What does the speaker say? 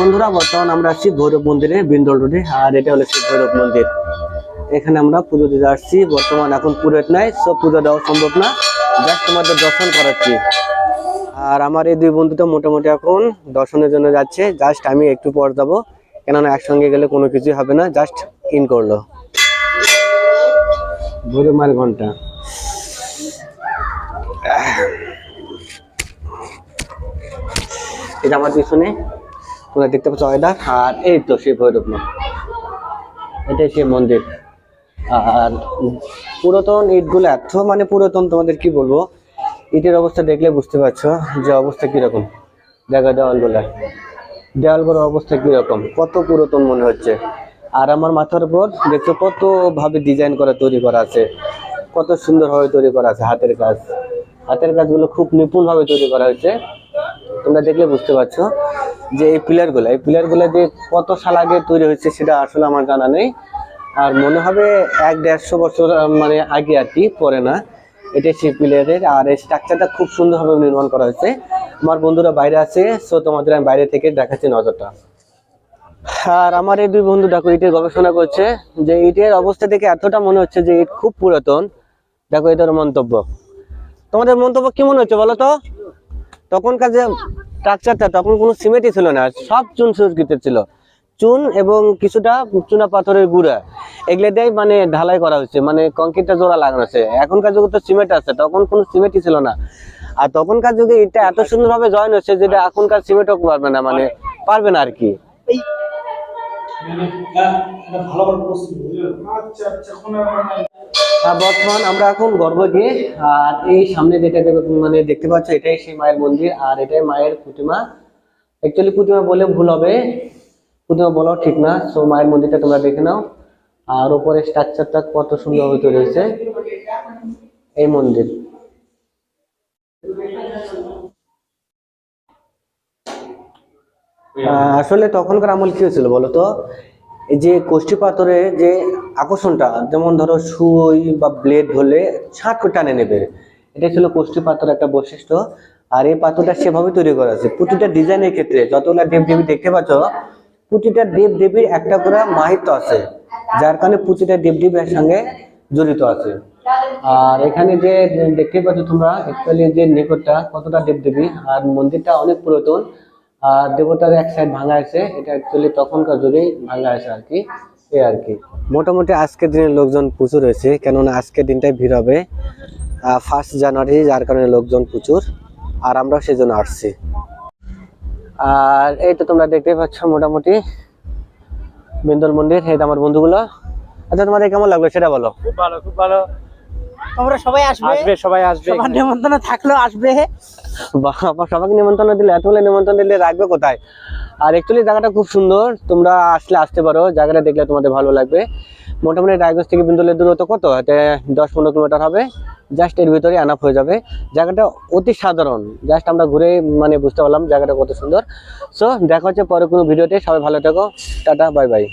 বন্ধুরা, বর্তমান আমরা আসছি ভৈরব মন্দিরে বিন্দল রোডে, আর এটা হলো শিব ভৈরব মন্দির। এখানে আমরা পুজো দিতে আসছি। বর্তমান এখন পুরোহিত নাই সব পুজো দেওয়া সম্ভব না। জাস্ট তোমাদের দর্শন করাচ্ছি। আর আমার এই দুই বন্ধু তো মোটামুটি এখন দর্শনের জন্য যাচ্ছে। জাস্ট আমি একটু পর যাব। কেননা একসঙ্গে গেলে কোনো কিছুই হবে না। জাস্ট ইন করল। ভৈরব মার ঘণ্টা। এটা আমার পিছনে। তোমরা দেখতে পাচ্ছ ওয়েদার আর এই তো সেই ভৈরব এটাই সেই মন্দির। আর পুরাতন ইটগুলো এত মানে পুরাতন, তোমাদের কি বলব? ইটের অবস্থা দেখলে বুঝতে পারছ যে অবস্থা কীরকম। জায়গা দেওয়ালগুলো। দেওয়ালগুলোর অবস্থা কীরকম, কত পুরাতন মনে হচ্ছে। আর আমার মাথার উপর দেখছ কত ভাবে ডিজাইন করা, তৈরি করা আছে। কত সুন্দরভাবে তৈরি করা আছে হাতের কাজ। হাতের কাজগুলো খুব নিপুণ ভাবে তৈরি করা হয়েছে। তোমরা দেখলে বুঝতে পারছ। যে এই পিলারগুলো এই পিলারগুলো যে কত সাল আগে তৈরি হয়েছে সেটা আসলে আমার জানা নেই। আর মনে হবে এক দেড়শো বছর মানে আগে আর কি, পরে না। এটা সেই পিলারের, আর এই স্ট্রাকচারটা খুব সুন্দরভাবে নির্মাণ করা হয়েছে। আমার বন্ধুরা বাইরে আছে, সো তোমাদের আমি বাইরে থেকে দেখাচ্ছি নজরটা। আর আমার এই দুই বন্ধু দেখো, ইটের গবেষণা করছে যে ইটের অবস্থা দেখে এতটা মনে হচ্ছে যে ইট খুব পুরাতন। দেখো এটার মন্তব্য। তোমাদের মন্তব্য কি মনে হচ্ছে বলো তো? তখনকার যে স্ট্রাকচারটা তখন কোনো সিমেন্টই ছিল না সব চুন সুরকিতে ছিল। চুন এবং কিছুটা চুনা পাথরের গুঁড়া এগুলো দিয়ে মানে ঢালাই করা হচ্ছে মানে কংক্রিটটা জোড়া লাগানো আছে। এখনকার যুগে তো সিমেন্ট আছে তখন কোনো সিমেন্টই ছিল না। আর তখনকার যুগে এটা এত সুন্দরভাবে জয়েন হচ্ছে যেটা এখনকার সিমেন্টও পারবে না মানে পারবে না আর কি। আর বর্তমান আমরা এখন গর্ব গিয়ে আর এই সামনে যেটা মানে দেখতে পাচ্ছ, এটাই সেই মায়ের মন্দির, আর এটাই মায়ের প্রতিমা। অ্যাকচুয়ালি প্রতিমা বলে ভুল হবে, প্রতিমা বলাও ঠিক না সো মায়ের মন্দিরটা তোমরা দেখে নাও। আর ওপরে স্ট্রাকচারটা কত সুন্দরভাবে তৈরি হয়েছে, এই মন্দির। আসলে তখনকার আমল কি হয়েছিল বলো এই যে কোষ্ঠী পাথরে যে আকর্ষণটা, যেমন ধরো সুই বা ব্লেড ধরলে ছাট করে টানে নেবে। এটা ছিল কোষ্ঠী পাথরের একটা বৈশিষ্ট্য। আর এই পাথরটা সেভাবে তৈরি করা আছে। প্রতিটা ডিজাইনের ক্ষেত্রে যতগুলা দেব দেবী দেখতে পাচ্ছ, প্রতিটা দেব দেবীর একটা করে মাহিত্য আছে, যার কারণে প্রতিটা দেব দেবীর সঙ্গে জড়িত আছে। আর এখানে যে দেখতে পাচ্ছ তোমরা অ্যাকচুয়ালি যে নিকটটা কতটা দেবদেবী আর মন্দিরটা অনেক পুরাতন। দেবতার এক সাইড ভাঙা আছে এটা অ্যাকচুয়ালি তখনকার যুগেই ভাঙা আছে আর কি এই আর কি। মোটামুটি আজকের দিনে লোকজন প্রচুর হয়েছে কেননা আজকের দিনটাই ভিড় হবে ফার্স্ট জানুয়ারি যার কারণে লোকজন প্রচুর আর আমরাও সেজন্য আসছি। আর এই তো তোমরা দেখতে পাচ্ছ মোটামুটি। বিন্দল মন্দির এই তো আমার বন্ধুগুলো। আচ্ছা তোমাদের কেমন লাগল সেটা বলো। খুব ভালো খুব ভালো। তোমরা সবাই আসবে। আসবে সবাই আসবে সবার নিমন্ত্রণ থাকলেও আসবে। বাবা সবাইকে নিমন্ত্রণ দিলে এতগুলো নিমন্ত্রণ দিলে রাখবে কোথায়? আর অ্যাকচুয়ালি জায়গাটা খুব সুন্দর, তোমরা আসলে আসতে পারো, জায়গাটা দেখলে তোমাদের ভালো লাগবে। মোটামুটি রায়গঞ্জ থেকে বিন্দুলের দূরত্ব কত? এতে দশ পনেরো কিলোমিটার হবে জাস্ট এর ভিতরে আনাপ হয়ে যাবে। জায়গাটা অতি সাধারণ জাস্ট আমরা ঘুরে মানে বুঝতে পারলাম জায়গাটা কত সুন্দর। সো দেখা হচ্ছে পরে কোনো ভিডিওতে সবাই ভালো থাকো, টাটা বাই বাই